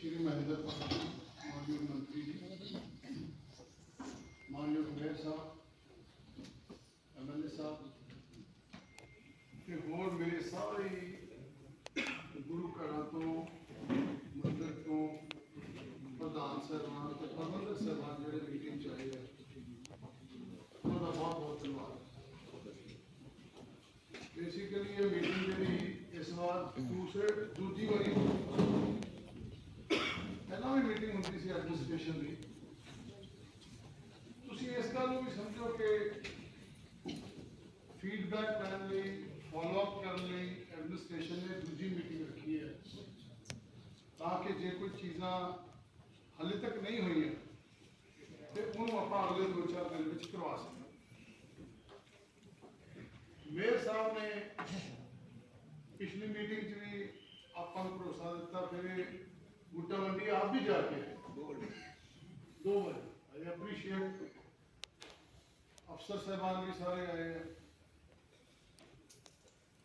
ਸ਼੍ਰੀ ਮਹਿੰਦਰ ਪਾਲ ਮਾਨਯੋਗ ਮੰਤਰੀ ਜੀ ਮਾਨਯੋਗ ਮੇਅਰ ਸਾਹਿਬ ਐਮਐਲਏ ਸਾਹਿਬ ਤੇ ਹੋਰ ਮੇਰੇ ਸਾਰੇ ਗੁਰੂ ਘਰਾਂ ਤੋਂ ਮੰਦਿਰ ਤੋਂ ਪ੍ਰਧਾਨ ਸਾਹਿਬਾਨ ਤੇ ਪ੍ਰਬੰਧਕ ਸਾਹਿਬਾਨ ਜਿਹੜੇ ਮੀਟਿੰਗ ਚ ਆਏ ਆ ਉਹਨਾਂ ਦਾ ਬਹੁਤ ਬਹੁਤ ਧੰਨਵਾਦ ਬੇਸਿਕਲੀ ਇਹ ਮੀਟਿੰਗ ਜਿਹੜੀ ਇਸ ਵਾਰ ਦੂਸਰੇ ਦੂਜੀ ਵਾਰੀ ਪਹਿਲਾਂ ਵੀ ਮੀਟਿੰਗ ਹੁੰਦੀ ਸੀ ਐਡਮਿਨਿਸਟ੍ਰੇਸ਼ਨ ਦੀ। ਤੁਸੀਂ ਇਸ ਗੱਲ ਨੂੰ ਵੀ ਸਮਝੋ ਕਿ ਫੀਡਬੈਕ ਲੈਣ ਲਈ ਫਾਲੋ ਅਪ ਕਰਨ ਲਈ ਐਡਮਿਨਿਸਟ੍ਰੇਸ਼ਨ ਨੇ ਦੂਜੀ ਮੀਟਿੰਗ ਰੱਖੀ ਹੈ। ਤਾਂ ਕਿ ਜੇ ਕੋਈ ਚੀਜ਼ਾਂ ਹਾਲੇ ਤੱਕ ਨਹੀਂ ਹੋਈਆਂ, ਤੇ ਉਹਨੂੰ ਆਪਾਂ ਅਗਲੇ ਦੋ ਚਾਰ ਦਿਨ ਵਿੱਚ ਕਰਵਾ ਸਕਦੇ ਮੇਅਰ ਸਾਹਿਬ ਨੇ ਪਿਛਲੀ ਮੀਟਿੰਗ 'ਚ ਵੀ ਆਪਾਂ ਨੂੰ ਭਰੋਸਾ ਦਿੱਤਾ, ਫਿਰ ਇਹ ਬੂਟਾ ਮੰਡੀ ਆਪ ਵੀ ਜਾ ਕੇ ਆਏ। ਦੋ ਵਾਰ ਆਈ ਐਪਰੀਸ਼ੀਏਟ ਅਫਸਰ ਸਾਹਿਬਾਨ ਵੀ ਸਾਰੇ ਆਏ ਆ।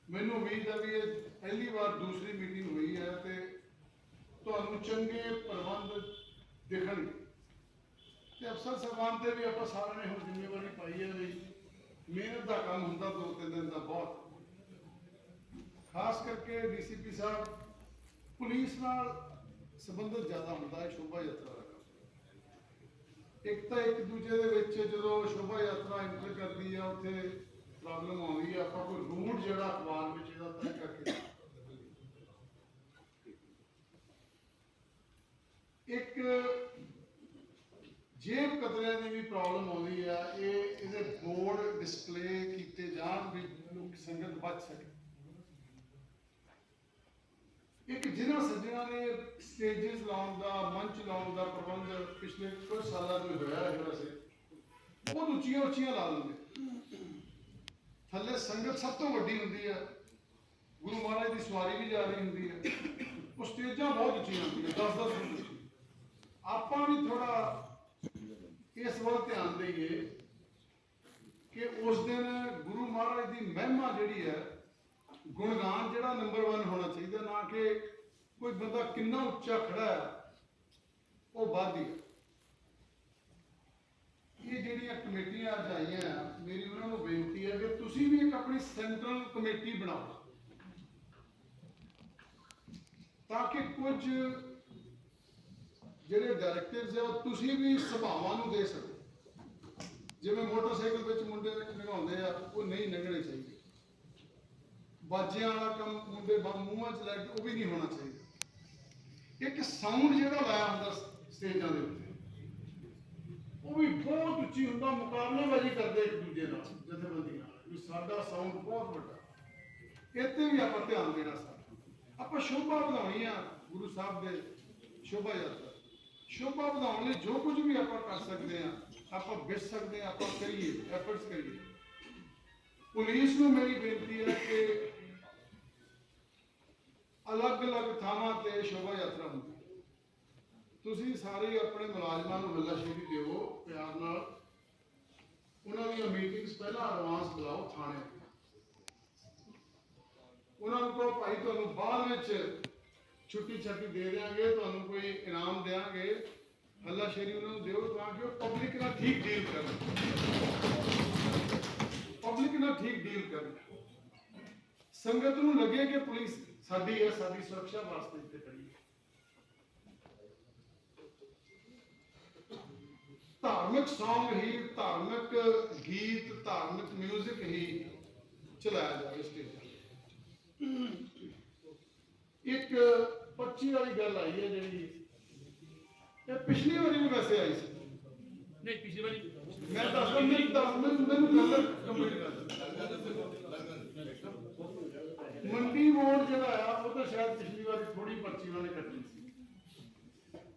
ਮੈਨੂੰ ਉਮੀਦ ਹੈ ਵੀ ਇਹ ਪਹਿਲੀ ਵਾਰ ਦੂਸਰੀ ਮੀਟਿੰਗ ਹੋਈ ਹੈ ਤੇ ਤੁਹਾਨੂੰ ਚੰਗੇ ਪ੍ਰਬੰਧ ਦਿਖਣਗੇ। ਤੇ ਅਫਸਰ ਸਾਹਿਬਾਨ ਤੇ ਵੀ ਆਪਾਂ ਸਾਰਿਆਂ ਨੇ ਹੁਣ ਜ਼ਿੰਮੇਵਾਰੀ ਪਾਈ ਹੈ ਵੀ ਮਿਹਨਤ ਦਾ ਕੰਮ ਹੁੰਦਾ ਦੋ ਤਿੰਨ ਦਿਨ ਦਾ ਬਹੁਤ। ਖਾਸ ਕਰਕੇ ਡੀਸੀਪੀ ਸਾਹਿਬ ਪੁਲਿਸ ਨਾਲ ਸੰਬੰਧਿਤ ਜ਼ਿਆਦਾ ਹੁੰਦਾ ਹੈ ਸ਼ੋਭਾ ਯਾਤਰਾ ਦਾ ਕੰਮ। ਇੱਕ ਤਾਂ ਇੱਕ ਦੂਜੇ ਦੇ ਵਿੱਚ ਜਦੋਂ ਸ਼ੋਭਾ ਯਾਤਰਾ ਐਂਟਰ ਕਰਦੀ ਆ, ਉੱਥੇ ਪ੍ਰੋਬਲਮ ਆਉਂਦੀ ਆ, ਆਪਾਂ ਕੋਈ ਰੂਟ ਜਿਹੜਾ ਅਖਬਾਰ ਵਿੱਚ ਇਹਦਾ ਤੈਅ ਕਰਕੇ ਇੱਕ ਜੇਬ ਕਤਰਿਆਂ ਦੀ ਵੀ ਪ੍ਰੋਬਲਮ ਆਉਂਦੀ ਆ, ਇਹ ਇਹਦੇ ਬੋਰਡ ਡਿਸਪਲੇ ਕੀਤੇ ਜਾਣ ਵੀ ਲੋਕ ਸੰਗਤ ਬਚ ਸਕੇ। ਇੱਕ ਜਿਨ੍ਹਾਂ ਸੱਜਣਾਂ ਨੇ ਸਟੇजेस ਲਾਉਣ ਦਾ, ਮੰਚ ਲਾਉਣ ਦਾ ਪ੍ਰਬੰਧ ਪਿਛਲੇ ਕੁਝ ਸਾਲਾਂ ਤੋਂ ਹੋਇਆ ਹੈ ਵੈਸੇ ਬਹੁਤ ਉੱਚੀਆਂ ਉੱਚੀਆਂ ਲਾ ਦਿੰਦੇ। ਥੱਲੇ ਸੰਗਤ ਸਭ ਤੋਂ ਵੱਡੀ ਹੁੰਦੀ ਹੈ। ਗੁਰੂ ਮਹਾਰਾਜ ਦੀ ਸਵਾਰੀ ਵੀ ਜਾ ਰਹੀ ਹੁੰਦੀ ਹੈ। ਉਹ ਸਟੇਜਾਂ ਬਹੁਤ ਉੱਚੀਆਂ ਹੁੰਦੀਆਂ 10 10 ਫੁੱਟ ਉੱਚੀ ਆਪਾਂ ਵੀ ਥੋੜਾ ਇਸ ਵੱਲ ਧਿਆਨ ਦੇਈਏ ਕਿ ਉਸ ਦਿਨ ਗੁਰੂ ਮਹਾਰਾਜ ਦੀ ਮਹਿਮਾ ਜਿਹੜੀ ਹੈ ਗੁਣਗਾਨ ਜਿਹੜਾ ਨੰਬਰ 1 ਹੋਣਾ ਚਾਹੀਦਾ ਨਾ ਕਿ ਕੋਈ ਬੰਦਾ ਕਿੰਨਾ ਉੱਚਾ ਖੜਾ ਹੈ, ਉਹ ਵਾਦੀ ਇਹ ਜਿਹੜੀਆਂ ਕਮੇਟੀਆਂ ਅੱਜ ਆਈਆਂ, ਮੇਰੀ ਉਹਨਾਂ ਨੂੰ ਬੇਨਤੀ ਹੈ ਕਿ ਤੁਸੀਂ ਵੀ ਇੱਕ ਆਪਣੀ ਸੈਂਟਰਲ ਕਮੇਟੀ ਬਣਾਓ, ਤਾਂ ਕਿ ਕੁਝ ਜਿਹੜੇ ਡਾਇਰੈਕਟਿਵਸ ਹੈ ਉਹ ਤੁਸੀਂ ਵੀ ਸਭਾਵਾਂ ਨੂੰ ਦੇ ਸਕੋ। ਜਿਵੇਂ ਮੋਟਰਸਾਈਕਲ ਵਿੱਚ ਮੁੰਡੇ ਲੰਘਾਉਂਦੇ ਆ, ਉਹ ਨਹੀਂ ਲੰਘਣੇ ਚਾਹੀਦੇ। ਬਾਜਿਆਂ ਵਾਲਾ ਕੰਮ ਮੁੰਡੇ ਮੂੰਹਾਂ 'ਚ ਲੈ ਕੇ ਉਹ ਵੀ ਨਹੀਂ ਹੋਣਾ ਚਾਹੀਦਾ। ਇੱਕ ਸਾਊਂਡ ਜਿਹੜਾ ਲਾਇਆ ਹੁੰਦਾ ਸਟੇਜਾਂ ਦੇ ਉੱਤੇ, ਉਹ ਵੀ ਬਹੁਤ ਉੱਚੀ ਹੁੰਦਾ, ਮੁਕਾਬਲੇਬਾਜ਼ੀ ਕਰਦੇ ਇੱਕ ਦੂਜੇ ਨਾਲ, ਜਥੇਬੰਦੀਆਂ ਨਾਲ, ਵੀ ਸਾਡਾ ਸਾਊਂਡ ਬਹੁਤ ਵੱਡਾ। ਇੱਥੇ ਵੀ ਆਪਾਂ ਧਿਆਨ ਦੇਣਾ ਸਾਡਾ ਆਪਾਂ ਸ਼ੋਭਾ ਵਧਾਉਣੀ ਆ ਗੁਰੂ ਸਾਹਿਬ ਦੇ ਸ਼ੋਭਾ ਯਾਤਰਾ। ਸ਼ੋਭਾ ਵਧਾਉਣ ਲਈ ਜੋ ਕੁਝ ਵੀ ਆਪਾਂ ਕਰ ਸਕਦੇ ਆ, ਆਪਾਂ ਵਿਚ ਸਕਦੇ ਆ, ਆਪਾਂ ਕਰੀਏ ਐਫਰਟਸ ਕਰੀਏ। ਪੁਲਿਸ ਨੂੰ ਮੇਰੀ ਬੇਨਤੀ ਹੈ ਕਿ ਅਲੱਗ-ਅਲੱਗ ਥਾਵਾਂ ਤੇ ਸ਼ੋਭਾ ਯਾਤਰਾ ਹੁੰਦੀ ਹੈ। ਤੁਸੀਂ ਸਾਰੇ ਆਪਣੇ ਮੁਲਾਜ਼ਮਾਂ ਨੂੰ ਹੱਲਾਸ਼ੇਰੀ ਦਿਓ, ਪਿਆਰ ਨਾਲ। ਉਹਨਾਂ ਦੀਆਂ ਮੀਟਿੰਗਸ ਪਹਿਲਾਂ ਐਡਵਾਂਸ ਬੁਲਾਓ ਥਾਣੇ ਉਹਨਾਂ ਨੂੰ ਕਹੋ, ਭਾਈ, ਤੁਹਾਨੂੰ ਬਾਅਦ ਵਿੱਚ ਛੁੱਟੀ ਛੱਟੀ ਦੇ ਦੇਾਂਗੇ ਤੁਹਾਨੂੰ ਕੋਈ ਇਨਾਮ ਦੇਾਂਗੇ ਹੱਲਾਸ਼ੇਰੀ ਉਹਨਾਂ ਨੂੰ ਦਿਓ ਤਾਂ ਕਿ ਉਹ ਪਬਲਿਕ ਨਾਲ ਠੀਕ ਡੀਲ ਕਰਨ। ਪਬਲਿਕ ਨਾਲ ਠੀਕ ਡੀਲ ਕਰਨ। ਸੰਗਤ ਨੂੰ ਲੱਗੇ ਕਿ ਪੁਲਿਸ ਸਾਡੀ ਹੈ ਸਾਡੀ ਸੁਰੱਖਿਆ ਵਾਸਤੇ ਇੱਥੇ ਖੜੀ ਹੈ। ਧਾਰਮਿਕ Song ਹੀ ਧਾਰਮਿਕ ਗੀਤ ਧਾਰਮਿਕ 뮤직 ਹੀ ਚਲਾਇਆ ਜਾਵੇ ਸਟੇਜਾਂ ਤੇ। ਇੱਕ 25 ਵਾਲੀ ਗੱਲ ਆਈ ਹੈ ਜਿਹੜੀ ਇਹ ਪਿਛਲੀ ਵਾਰੀ ਵੀ ਵੈਸੇ ਆਈ ਸੀ। ਨਹੀਂ ਪਿਛਲੀ ਵਾਰੀ ਮੈਂ ਦੱਸਦਾ ਮੈਨੂੰ ਦੱਸ ਮੈਨੂੰ ਮੈਨੂੰ ਗੱਲ ਕੰਪਲੀਟ ਕਰ ਵੋਟ ਜਿਹੜਾ ਆ ਉਹ ਤਾਂ ਸ਼ਾਇਦ ਪਿਛਲੀ ਵਾਰ ਥੋੜੀ ਪਰਚੀ ਵਾਲੇ ਕੱਟੀ ਸੀ।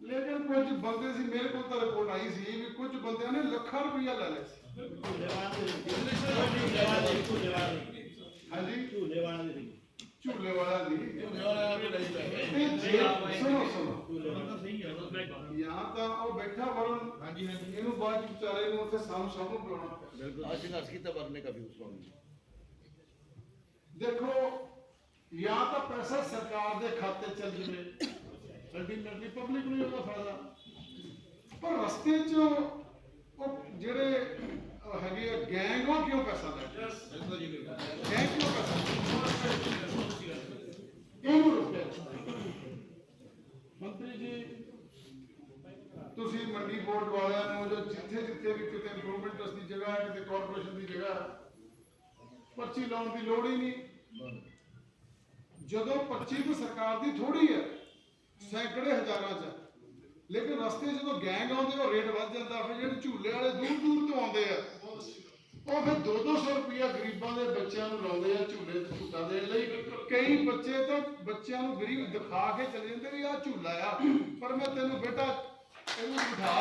ਲੇਕਿਨ ਕੁਝ ਬੰਦੇ ਸੀ ਮੇਰੇ ਕੋਲ ਤਾਂ ਰਿਪੋਰਟ ਆਈ ਸੀ ਵੀ ਕੁਝ ਬੰਦਿਆਂ ਨੇ ਲੱਖਾਂ ਰੁਪਈਆ ਲੈ ਲਏ ਸੀ। ਝੂਲੇ ਵਾਲਾ ਦੀ ਝੂਲੇ ਵਾਲਾ ਦੀ। ਝੂਲੇ ਵਾਲਾ ਵੀ ਲਈ ਪਏ ਸੁਣੋ ਸੁਣੋ। ਯਾਂ ਤਾਂ ਉਹ ਬੈਠਾ ਵਰਨ ਹਾਂਜੀ ਹਾਂਜੀ ਇਹਨੂੰ ਬਾਅਦ ਵਿਚਾਰੇ ਨੂੰ ਕੀਤਾ ਜਾਂ ਤਾਂ ਪੈਸਾ ਸਰਕਾਰ ਦੇ ਖਾਤੇ ਚੱਲ ਜਵੇ। ਅਲਟੀਮੇਟਲੀ ਪਬਲਿਕ ਨੂੰ ਉਹਦਾ ਫਾਇਦਾ। ਪਰ ਰਸਤੇ 'ਚ ਉਹ ਜਿਹੜੇ ਹੈਗੇ ਆ ਗੈਂਗ ਉਹ ਕਿਉਂ ਪੈਸਾ ਲੈ ਗੈਂਗ ਕਿਉਂ ਪੈਸਾ ਇਹਨੂੰ ਰੁਕਿਆ ਮੰਤਰੀ ਜੀ ਤੁਸੀਂ ਮੰਡੀ ਬੋਰਡ ਵਾਲਿਆਂ ਨੂੰ ਜੋ ਜਿੱਥੇ ਜਿੱਥੇ ਵੀ ਕਿਤੇ ਇੰਪਰੂਵਮੈਂਟ ਦੀ ਜਗ੍ਹਾ ਹੈ ਕਿਤੇ ਕਾਰਪੋਰੇਸ਼ਨ ਦੀ ਜਗ੍ਹਾ ਪਰਚੀ ਲਾਉਣ ਦੀ ਲੋੜ ਹੀ ਨਹੀਂ। ਜਦੋਂ ਪਰਚੀ ਤਾਂ ਸਰਕਾਰ ਦੀ ਥੋੜੀ ਹੈ, ਸੈਂਕੜੇ ਹਜ਼ਾਰਾਂ ਚ। ਲੇਕਿਨ ਰਸਤੇ ਜਦੋਂ ਗੈਂਗ ਆਉਂਦੇ, ਉਹ ਰੇਟ ਵੱਧ ਜਾਂਦਾ, ਫਿਰ ਜਿਹੜੇ ਝੂਲੇ ਵਾਲੇ ਦੂਰ ਦੂਰ ਤੋਂ ਆਉਂਦੇ ਆ, ਉਹ ਫਿਰ 2-200 ਰੁਪਇਆ ਗਰੀਬਾਂ ਦੇ ਬੱਚਿਆਂ ਨੂੰ ਲਾਉਂਦੇ ਆ ਝੂਲੇ ਤੇ ਝੂਟਾ ਦੇਣ ਲਈ। ਕਈ ਬੱਚੇ ਤਾਂ ਬੱਚਿਆਂ ਨੂੰ ਗਰੀਬ ਦਿਖਾ ਕੇ ਚਲੇ ਜਾਂਦੇ ਵੀ ਆਹ ਝੂਲਾ ਆ, ਪਰ ਮੈਂ ਤੈਨੂੰ ਬੇਟਾ ਇਹਨੂੰ ਬਿਠਾ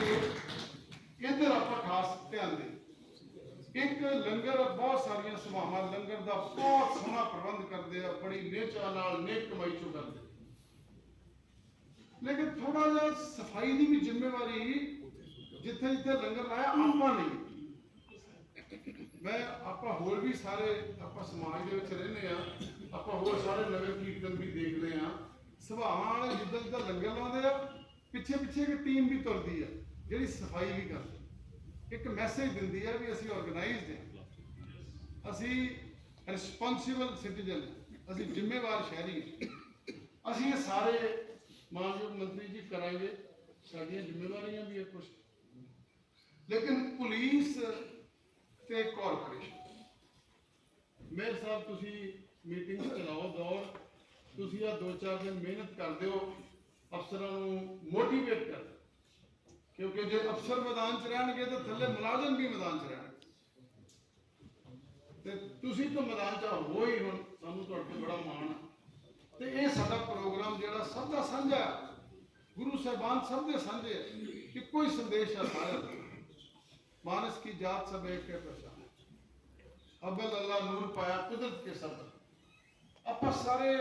ਨਹੀਂ ਇੱਧਰ ਆਪਾਂ ਖਾਸ ਧਿਆਨ ਦੇ। ਇੱਕ ਲੰਗਰ ਬਹੁਤ ਸਾਰੀਆਂ ਸੁਭਾਵਾਂ, ਲੰਗਰ ਦਾ ਬਹੁਤ ਸੋਹਣਾ ਪ੍ਰਬੰਧ ਕਰਦੇ ਆ, ਬੜੀ ਨੇਚਾ ਨਾਲ ਨੇਕ ਕਮਾਈ ਚੋਂ ਕਰਦੇ ਲੇਕਿਨ ਥੋੜਾ ਜਿਹਾ ਸਫ਼ਾਈ ਦੀ ਵੀ ਜ਼ਿੰਮੇਵਾਰੀ ਜਿੱਥੇ ਜਿੱਥੇ ਲੰਗਰ ਲਾਇਆ, ਆਪਾਂ ਨਹੀਂ। ਮੈਂ, ਆਪਾਂ ਹੋਰ ਵੀ ਸਾਰੇ, ਆਪਾਂ ਸਮਾਜ ਦੇ ਵਿੱਚ ਰਹਿੰਦੇ ਆ, ਆਪਾਂ ਹੋਰ ਸਾਰੇ ਨਗਰ ਕੀਰਤਨ ਵੀ ਦੇਖਦੇ ਆ। ਸਭਾਵਾਂ ਵਾਲੇ ਜਿੱਦਾਂ ਜਿੱਦਾਂ ਲੰਗਰ ਲਾਉਂਦੇ ਆ ਪਿੱਛੇ ਪਿੱਛੇ ਇੱਕ ਟੀਮ ਵੀ ਤੁਰਦੀ ਆ, ਜਿਹੜੀ ਸਫ਼ਾਈ ਵੀ ਕਰਦੀ ਇੱਕ ਮੈਸੇਜ ਦਿੰਦੀ ਆ ਵੀ ਅਸੀਂ ਆਰਗੇਨਾਈਜ਼ਡ ਹਾਂ। ਅਸੀਂ ਰਿਸਪੌਂਸਿਬਲ ਸਿਟੀਜ਼ਨ ਅਸੀਂ ਜ਼ਿੰਮੇਵਾਰ ਸ਼ਹਿਰੀ ਹਾਂ। ਅਸੀਂ ਇਹ ਸਾਰੇ ਮਾਨਯੋਗ ਮੰਤਰੀ ਜੀ ਕਰਾਂਗੇ। ਸਾਡੀਆਂ ਜ਼ਿੰਮੇਵਾਰੀਆਂ ਵੀ ਹੈ ਕੁਝ ਲੇਕਿਨ ਪੁਲਿਸ ਤੇ ਕਾਰਪੋਰੇਸ਼ਨ ਮੇਰ ਸਾਹਿਬ, ਤੁਸੀਂ ਮੀਟਿੰਗ ਚਲਾਓ ਦੌਰ ਤੁਸੀਂ ਆ ਦੋ ਚਾਰ ਦਿਨ ਮਿਹਨਤ ਕਰ ਦਿਓ ਅਫਸਰਾਂ ਨੂੰ ਮੋਟੀਵੇਟ ਕਰਦੇ ਦਿਓ ਕਿਉਂਕਿ ਜੇ ਅਫਸਰ ਮੈਦਾਨ 'ਚ ਰਹਿਣਗੇ ਤਾਂ ਥੱਲੇ ਮੁਲਾਜ਼ਮ ਵੀ ਮੈਦਾਨ 'ਚ ਰਹਿਣਗੇ। ਤੇ ਤੁਸੀਂ ਤਾਂ ਮੈਦਾਨ 'ਚ ਹੋ ਹੀ ਹੁਣ, ਸਾਨੂੰ ਤੁਹਾਡੇ ਬੜਾ ਮਾਣ ਹੈ ਤੇ ਇਹ ਸਾਡਾ ਪ੍ਰੋਗਰਾਮ ਜਿਹੜਾ ਸਭ ਦਾ ਸਾਂਝਾ ਗੁਰੂ ਸਾਹਿਬਾਨ ਸਭ ਦੇ ਸਾਂਝੇ ਹੈ। ਇੱਕੋ ਸੰਦੇਸ਼ ਹੈ ਸਾਰਿਆਂ ਦਾ ਮਾਨਸ ਕੀ ਜਾਤ ਸਭ ਇੱਕ ਹੈ ਪਛਾਣ। ਅਬਲ ਅੱਲਾ ਨੂਰ ਪਾਇਆ ਕੁਦਰਤ ਕੇ ਸਬਦ ਆਪਾਂ ਸਾਰੇ